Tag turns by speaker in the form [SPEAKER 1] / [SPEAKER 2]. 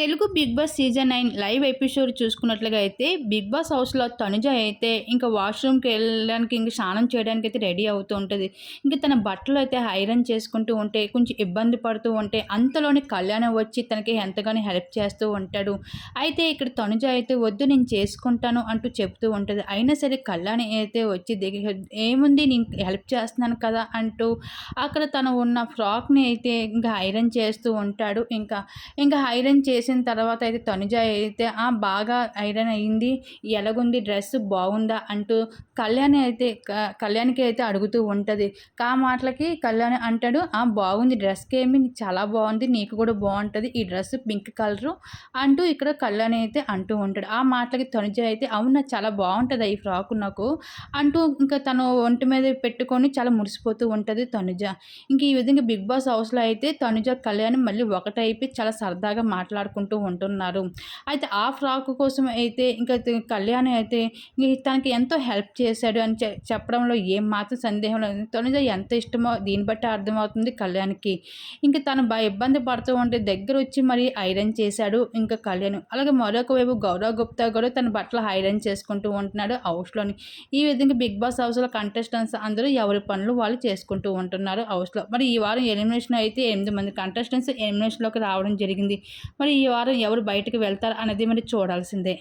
[SPEAKER 1] Telugu Bigg Boss season nine live episode చూసుకున్నట్లుగా అయితే Bigg boss హౌస్లో తనుజ అయితే ఇంకా వాష్రూమ్కి వెళ్ళడానికి ఇంకా స్నానం చేయడానికి అయితే రెడీ అవుతూ ఉంటుంది. ఇంకా తన బట్టలు అయితే ఐరన్ చేసుకుంటూ ఉంటే కొంచెం ఇబ్బంది పడుతూ ఉంటే అంతలోనే కళ్యాణం వచ్చి తనకి ఎంతగానో హెల్ప్ చేస్తూ ఉంటాడు. అయితే ఇక్కడ తనుజ అయితే వద్దు నేను చేసుకుంటాను అంటూ చెప్తూ ఉంటుంది. అయినా సరే కళ్యాణి అయితే వచ్చి దిగి ఏముంది నేను హెల్ప్ చేస్తున్నాను కదా అంటూ అక్కడ తను ఉన్న ఫ్రాక్ని అయితే ఇంకా ఐరన్ చేస్తూ ఉంటాడు. ఇంకా ఇంకా ఐరన్ చేసి చేసిన తర్వాత అయితే తనుజ అయితే ఆ బాగా ఐరన్ అయ్యింది ఎలాగుంది? డ్రెస్ బాగుందా? అంటూ కళ్యాణి అయితే కళ్యాణ్కి అయితే అడుగుతూ ఉంటుంది. కా మాటలకి కళ్యాణ్ అంటాడు ఆ బాగుంది. డ్రెస్కి ఏమి? చాలా బాగుంది. నీకు కూడా బాగుంటుంది. ఈ డ్రెస్ పింక్ కలరు అంటూ ఇక్కడ కళ్యాణి అయితే అంటూ ఉంటాడు. ఆ మాటలకి తనుజ అయితే అవునా చాలా బాగుంటుంది ఈ ఫ్రాక్ నాకు? అంటూ ఇంకా తను ఒంటి మీద పెట్టుకొని చాలా మురిసిపోతూ ఉంటుంది తనుజ. ఇంక ఈ విధంగా బిగ్ బాస్ హౌస్లో అయితే తనుజ కళ్యాణ్ మళ్ళీ ఒకటైపోయి చాలా సరదాగా మాట్లాడుకుంటూ ఉంటున్నారు. అయితే ఆ ఫ్రాక్ కోసం అయితే ఇంకా కళ్యాణ్ అయితే తనకి ఎంతో హెల్ప్ చేశాడు అని చెప్పడంలో ఏం మాత్రం సందేహం లేదు. తను ఎంత ఇష్టమో దీన్ని బట్టి అర్థమవుతుంది కళ్యాణ్కి. ఇంకా తను బాగా ఇబ్బంది పడుతూ ఉంటే దగ్గర వచ్చి మరి ఐరన్ చేశాడు ఇంకా కళ్యాణ్. అలాగే మరొక వైపు గౌరవ్ గుప్తా కూడా తన బట్టలు ఐరన్ చేసుకుంటూ ఉంటున్నాడు హౌస్లోని ఈ విధంగా బిగ్ బాస్ హౌస్లో కంటెస్టెంట్స్ అందరూ ఎవరి పనులు వాళ్ళు చేసుకుంటూ ఉంటున్నారు హౌస్లో మరి ఈ వారం ఎలిమినేషన్ అయితే ఎనిమిది మంది కంటెస్టెంట్స్ ఎలిమినేషన్లోకి రావడం జరిగింది. మరి ఈ వారం ఎవరు బయటకు వెళ్తారు అనేది మరి చూడాల్సిందే.